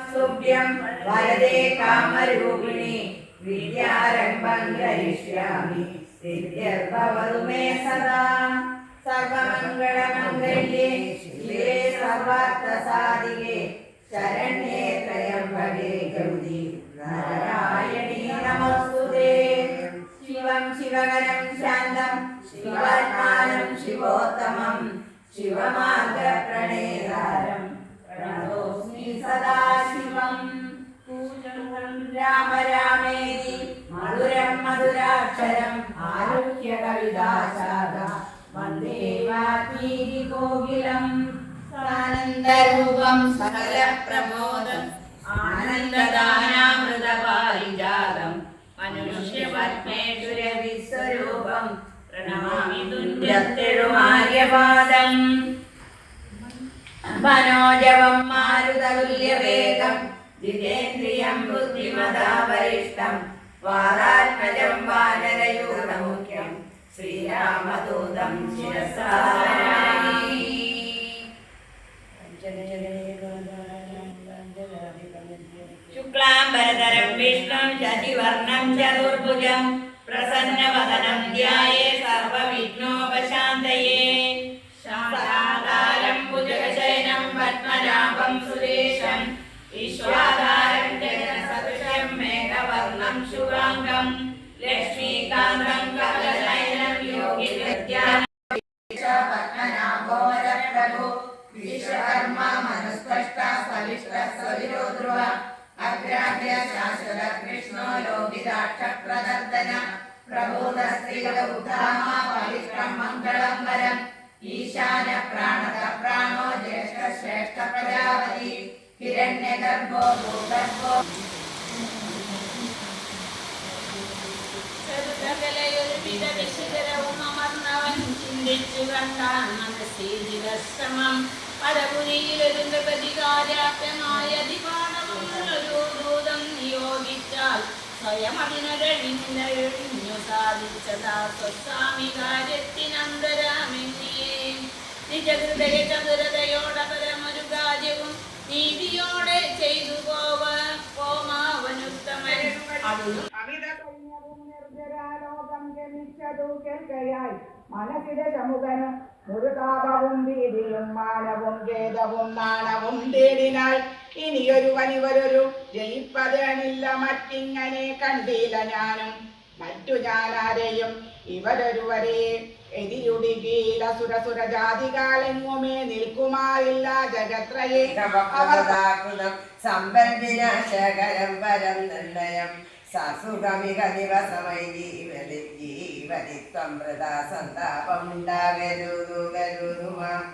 സ്തുഭ്യം വരദേ കാമരൂപിണി. വിദ്യാരംഭം ധരിഷ്യാമി സിദ്ധ്യർഭവതു may സദാ. സർവമംഗളമംഗല്യേ. ശിവേ സർവാർത്ഥസാധികേ. ശരണ്യേ ത്രയംബകേ ഗൗരി. നാരായണീ നമസ്തുതേ. ശിവം ശിവകരം ശാന്തം. ശിവാത്മാനം ശിവോത്തമം. ശിവമാർഗപ്രണേതാരം പ്രണതോസ്മി സദാശിവം. രാമ രാമേരി മധുരം മധുരാക്ഷരം ആരോഗ്യ കവിതാശാഖ. വന്ദേ വാത്മീരി കോകിലം. ആനന്ദരൂപം സകല പ്രമോദം. ആനന്ദദാനാമൃത പാരിജാതം മനുഷ്യപത്മേശ്വര വിശ്വരൂപം പ്രണമാമി തുല്യത്തിഴുമാര്യപാദം മനോജവം മാരുതതുല്യവേഗം ജിതേന്ദ്രിയം ബുദ്ധിമതാപരിഷ്ടം വാദാത്മജം വാനരയൂഢമുഖ്യം ശ്രീരാമദൂതം ശിരസാരാമി ശുക്ലാംബരതരം വിഷ്ണു ശശിവർണം ചതുർഭുജം. പ്രസന്നവദനം ധ്യായേ विश्वाधारण्येन सदृशं मेघवर्णं शुभाङ्गं लक्ष्मीकान्तं कमलनयनं योगिनृत्यानभो विश्वकर्मा मनस्पष्टा सविष्टा सविरो ध्रुव अग्राह्य शाश्वत कृष्णो योगिदाक्षप्रदर्दन प्रबोधस्त्रील उद्धामा पवित्रं मङ्गलं वरम् ईशान प्राणत प्राणो ज्येष्ठ श्रेष्ठ प्रजापति പ്രജാപതി ഹിരണ്യഗർഭോ ഭൂഗർഭോ ചിന്തിച്ചു കണ്ടാൻ മനസ്സിൽ ദിവസമം പരപുരിയിലൊരുന്ന പ്രതികാരാപ്യമായ ദിവാണമൊരു ദൂതം നിയോഗിച്ചാൽ സ്വയം അതിനൊരഴിഞ്ഞു സാധിച്ചതാ സ്വസ്വാമി കാര്യത്തിനന്തരാമെന്നേ നിജഹൃദയ ചതുരതയോടപരമൊരു കാര്യവും നീതിയോടെ ചെയ്തു പോവ പോമാവനുത്തമൻ അമിത സൈന്യവും നിർജരാലോകം ഗമിച്ചതു കേൾക്കയായി മനസ്സിലെ ശമുഖന് മുരുതാപവും ഭീതിയും മാനവും ഖേദവും നാണവും തേടിനാൾ ഇനിയൊരുവൻ ഇവരൊരു ജയിപ്പതേണില്ല. മറ്റിങ്ങനെ കണ്ടില്ല ഞാനും. മറ്റു ഞാനാരെയും ഇവരൊരുവരെ എതിരുടികീലസുരസുരജാതികാലെങ്ങുമേ സുരസുര ജാതികാലെങ്ങുമേ നിൽക്കുമാറില്ല ജഗത്രയെ സമ്പൽവിനാശകരം വരം നിർണയം. സസുഖമിക ദിവസമൈ ജീവതി ജീവതിത്വം കരുതുമാം.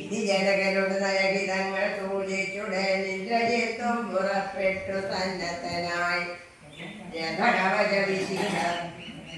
ഇതി ജനകരുടെ നയഹിതങ്ങൾ സൂചിച്ചുടൻ ഇന്ദ്രജിത്വം പുറപ്പെട്ടു സന്നദ്ധനായി. രഥകവച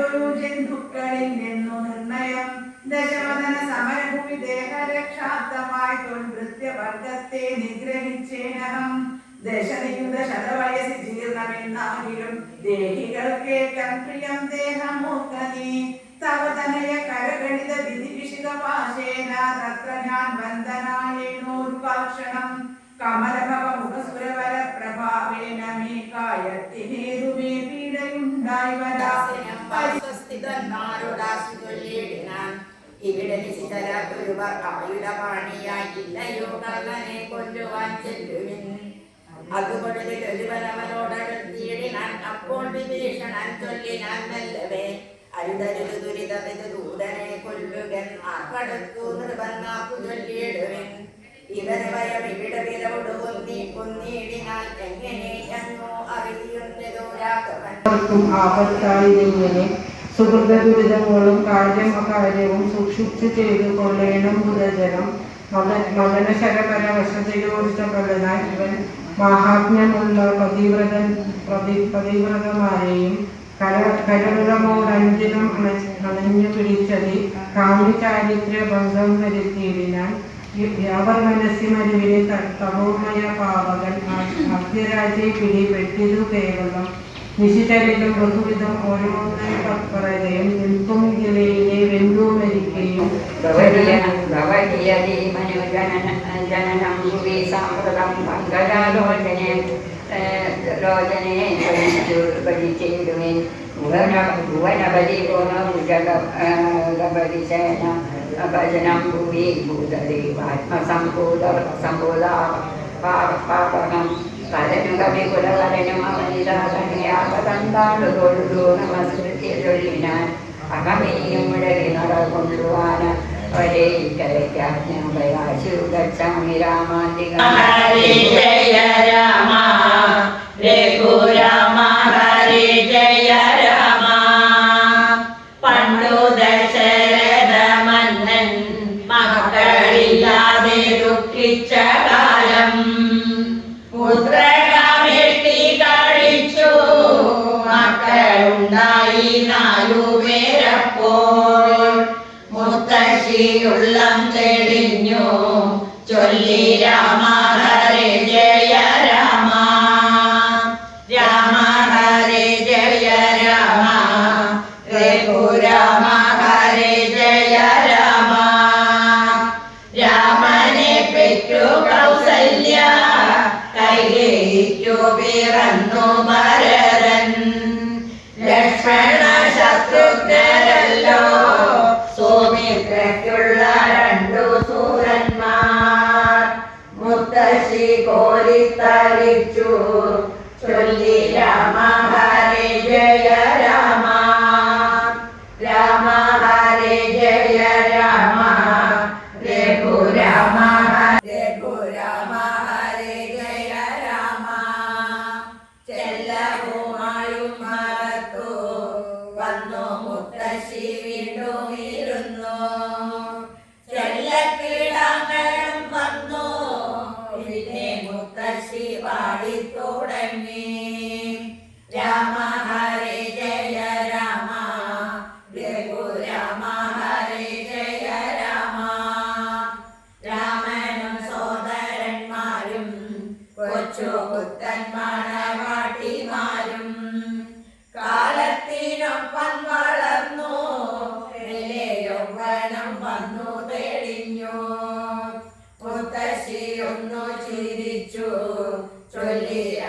മറ്റൊരു ജന്തുക്കളിൽ നിന്നു നിർണയം. ദശവദന സമരഭൂമി ദേഹരക്ഷാർത്ഥമായി തൊൽവൃത്യവർഗത്തെ നിഗ്രഹിച്ചേനഹം. ദശനിയുത ശതവയസി ജീർണമെന്നാകിലും ദേഹികൾക്കേറ്റം പ്രിയം ദേഹമൂർക്കനീ തവതനയ കരഗണിത വിധിവിഷിത പാശേന തത്ര ഞാൻ വന്ദനായേണോരുപാക്ഷണം കമലഭവ മുഖസുരവര പ്രഭാവേന മേ കായത്തിനേതുമേ സ്ഥിതന്മാരോടാശിതൊല്ലിയിടിനാൻ ഇവിടെ നിശിതരൊരുവർ ആയുധപാണിയായില്ലയോ കള്ളനെ കൊല്ലുവാൻ ചെല്ലുവിൻ. അതുകൊണ്ട് ഒരുവനവനോടടുത്തിയിടിനാൻ അപ്പോൾ വിഭീഷണൻ ചൊല്ലിനാൻ മെല്ലവേ അരുതരുത് ദുരിതമിത് ദൂതനെ കൊല്ലുകൻ. ആർക്കടുത്തു നിർബന്ധാക്കു ചൊല്ലിയിടുവിൻ. ഇവന് വയം ഇവിടെ വിലവിടു കുന്നി കുന്നിയിടിനാൽ എങ്ങനെയെന്നോ അറിയുന്നതോരാത്തവൻ എല്ലാവർക്കും ആപത്തായിരിങ്ങനെ സുഹൃത ദുരിതങ്ങളും കാര്യം അകാര്യവും സൂക്ഷിച്ചു ചെയ്തു കൊള്ളേണം ബുധജനം മകന ശരപരവശതയോടിച്ച പ്രകടനായി ഇവൻ മാഹാത്മ്യമുള്ള പതിവ്രതൻ പ്രതി പതിവ്രതമാരെയും കര കരളുറമോടഞ്ചനം അണഞ്ഞു പിടിച്ചതി കാമ്യ ചാരിത്ര്യ ഭംഗം വരുത്തിയിടിനാൽ വ്യാപർ മനസ്സിമരുവിനെ തപോമയ പാവകൻ അഭ്യരാജെ പിടിപെട്ടിതു കേവലം നിശിചരിലും ബഹുവിധം ഓരോന്നായി പറയുകയും നിൽക്കും ഇലയിലെ വെന്തു മരിക്കുകയും ജനനം ഭുവി സാമ്പ്രതം പങ്കജാലോചനെ ലോചനെ പഠിച്ചിടുവിൻ ഭുവനബലി ഭുവനബലിശേന ഭജനം ഭൂമി ഭൂതദേവാത്മസംഭൂത സംഭൂത പാപകം കലനും കവികുലകലനും അവനിതാകണിയാകതന്താളു തൊഴുതു നമസ്കൃത്യ ചൊല്ലിനാൻ അകമേയും മുഴകി നടകൊണ്ടുവാന ഒരേ ഇക്കരയ്ക്കാജ്ഞാപയാശു ഗച്ഛാമി രാമാന്തിക ജയ രാമ രഘുരാമ ഹരി ജയ രാമ. പണ്ടു ദശരഥ മന്നൻ മക്കളില്ലാതെ ദുഃഖിച്ച കാലം. Holy.